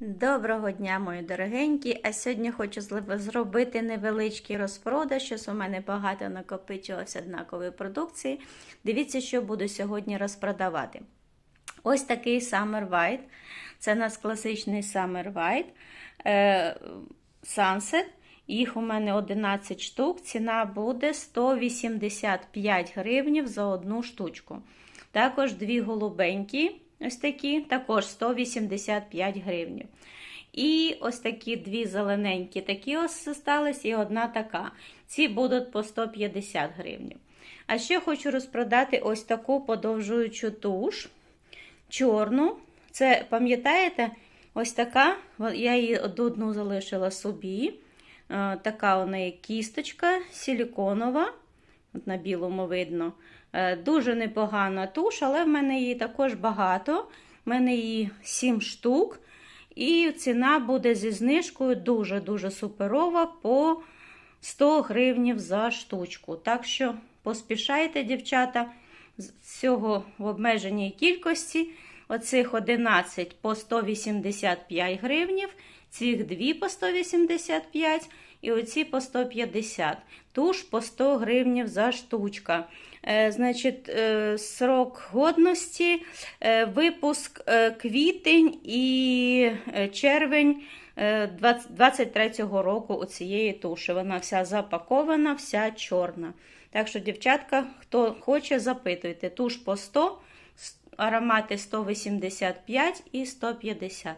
Доброго дня, мої дорогенькі! А сьогодні хочу зробити невеличкий розпродаж, щось у мене багато накопичилось однакової продукції. Дивіться, що буду сьогодні розпродавати. Ось такий Summer White. Це у нас класичний Summer White е, Sunset. Їх у мене 11 штук. Ціна буде 185 гривнів за одну штучку. Також дві голубенькі, ось такі, також 185 гривнів. І ось такі дві зелененькі, такі ось залишились, і одна така. Ці будуть по 150 гривень. А ще хочу розпродати ось таку подовжуючу туш, чорну. Це, пам'ятаєте, ось така, я її одну залишила собі. Е, Така у неї кісточка силіконова, от на білому видно. Е, Дуже непогана туш, але в мене її також багато. В мене її 7 штук. І ціна буде зі знижкою дуже-дуже суперова по 100 гривнів за штучку. Так що поспішайте, дівчата, з цього в обмеженій кількості. Оцих 11 по 185 гривнів, цих 2 по 185 і оці по 150. Туш по 100 гривнів за штучка. Е, значить, е, срок годності, е, випуск е, квітень і е, червень е, 23-го року у цієї туші. Вона вся запакована, вся чорна. Так що, дівчатка, хто хоче, запитуйте. Туш по 100, аромати 185 і 150.